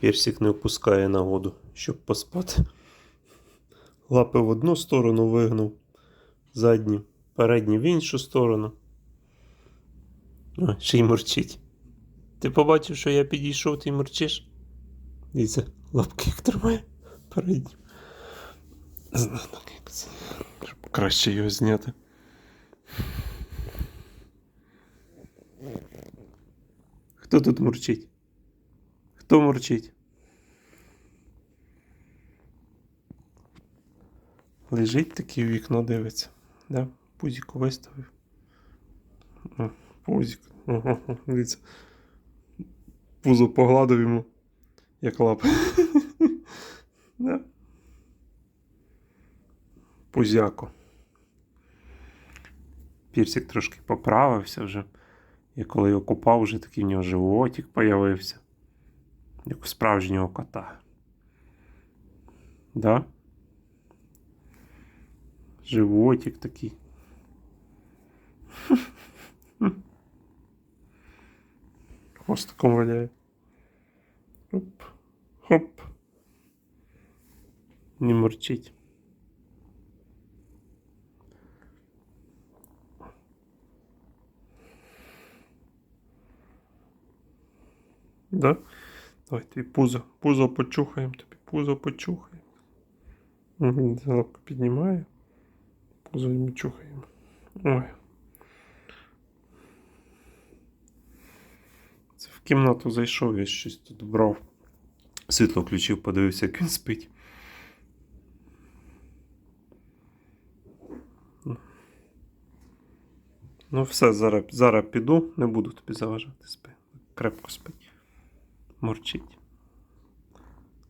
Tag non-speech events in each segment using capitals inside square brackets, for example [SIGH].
Персик не опускає на воду, щоб поспати. Лапи в одну сторону вигнув, задні, передні в іншу сторону. Ще й мурчить. Ти побачив, що я підійшов, ти мурчиш? Дивіться, лапки як тримає передні. Щоб краще його зняти. Хто тут мурчить? Хто мурчить? Лежить такий в вікно дивиться. Да? Пузіку виставив. О, пузик. Ого, дивіться. Пузо погладив йому, як лапи. [LAUGHS] да? Пузяко. Пірсик трошки поправився вже. І коли його купав, вже такий в нього животик появився. Як у справжнього кота. Да? Животик такий. [LAUGHS] Хвостиком валяє. Хоп. Хоп. Не мурчить. Да? Давай тобі пузо. Пузо почухаємо, тобі пузо почухаємо. Угу, лапку піднімає. Пузо йому чухаємо. Ой. Це в кімнату зайшов, я щось тут брав. Світло включив, подивився, як він спить. Ну, все, зараз, зараз піду, не буду тобі заважати спи. Крепко спить. Мурчить.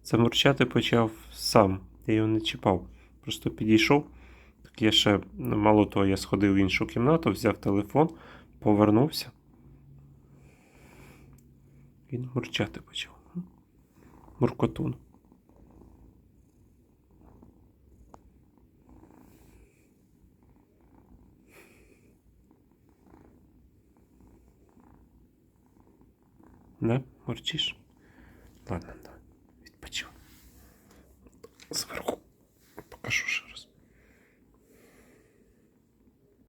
Це мурчати почав сам. Я його не чіпав. Просто підійшов. Так я ще, ну, мало того, я сходив в іншу кімнату, взяв телефон, повернувся. Він мурчати почав. Муркотун. Да? Мурчишь? Ладно, давай. Відпочив. Зверху покажу ще.